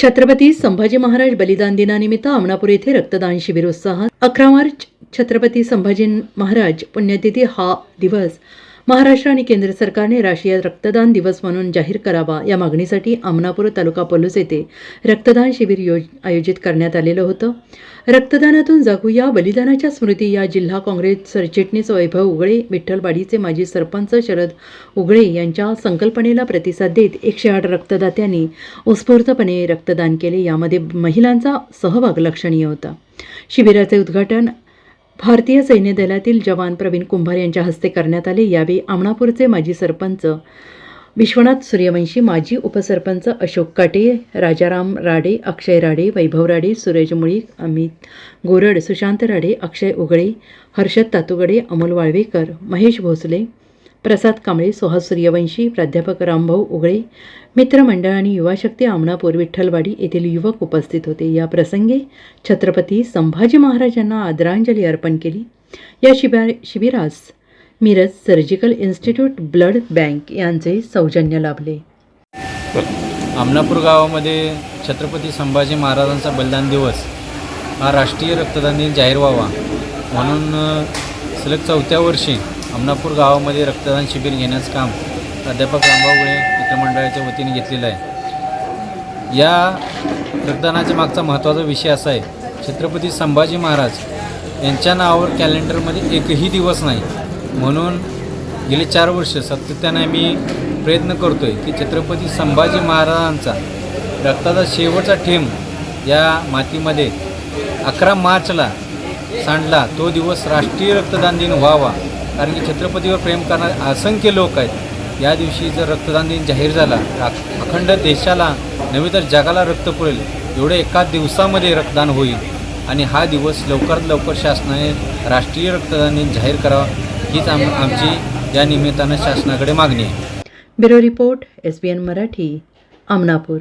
छत्रपती संभाजी महाराज बलिदान दिनानिमित्त आमणापूर येथे रक्तदान शिबिर उत्साहात. अकरा मार्च छत्रपती संभाजी महाराज पुण्यतिथी हा दिवस महाराष्ट्र आणि केंद्र सरकारने राष्ट्रीय रक्तदान दिवस म्हणून जाहीर करावा या मागणीसाठी आमनापूर तालुका पलूस येथे रक्तदान शिबिर योज आयोजित करण्यात आलेलं होतं. रक्तदानातून जागूया बलिदानाच्या स्मृती या जिल्हा काँग्रेस सरचिटणीस वैभव उगळे विठ्ठलवाडीचे माजी सरपंच शरद उगळे यांच्या संकल्पनेला प्रतिसाद देत एकशे आठ रक्तदात्यांनी उत्स्फूर्तपणे रक्तदान केले. यामध्ये महिलांचा सहभाग लक्षणीय होता. शिबिराचे उद्घाटन भारतीय सैन्य दलातील जवान प्रवीण कुंभार यांच्या हस्ते करण्यात आले. यावेळी आमणापूरचे माजी सरपंच विश्वनाथ सूर्यवंशी माजी उपसरपंच अशोक काटे राजाराम राडे अक्षय राडे वैभव राडे सुरेज मुळी अमित गोरड सुशांत राडे अक्षय उगळे हर्षद तातुगडे अमोल वाळवेकर महेश भोसले प्रसाद कांबळे सुहास सूर्यवंशी प्राध्यापक रामभाऊ उगळे मित्रमंडळ आणि युवाशक्ती आमणापूर विठ्ठलवाडी येथील युवक उपस्थित होते. या प्रसंगी छत्रपती संभाजी महाराजांना आदरांजली अर्पण केली. या शिबिर शिबिरास Miraj surgical institute blood bank यांचे सौजन्य लाभले. आमनापूर गावामध्ये छत्रपती संभाजी महाराजांचा बलिदान दिवस हा राष्ट्रीय रक्तदान दिन जाहीर व्हावा म्हणून सलग चौथ्या वर्षी हमनापूर गावामध्ये रक्तदान शिबिर घेण्याचं काम प्राध्यापक रामभाऊ गुळे मित्रमंडळाच्या वतीने घेतलेलं आहे. या रक्तदानाच्या मागचा महत्त्वाचा विषय असा आहे छत्रपती संभाजी महाराज यांच्या नावावर कॅलेंडरमध्ये एकही दिवस नाही. म्हणून गेले चार वर्ष सातत्याने मी प्रयत्न करतो आहे की छत्रपती संभाजी महाराजांचा रक्ताचा शेवटचा थेंब या मातीमध्ये अकरा मार्चला सांडला. तो दिवस राष्ट्रीय रक्तदान दिन व्हावा. कारण की छत्रपतीवर प्रेम करणारे असंख्य लोक आहेत. या दिवशी जर रक्तदान दिन जाहीर झाला तर अखंड देशाला नव्हे तर जगाला रक्त पुरेल एवढे एका दिवसामध्ये रक्तदान होईल. आणि हा दिवस लवकरात लवकर शासनाने राष्ट्रीय रक्तदान दिन जाहीर करावा हीच आम आमची या निमित्तानं शासनाकडे मागणी आहे. Bureau report S B N Marathi Amanapur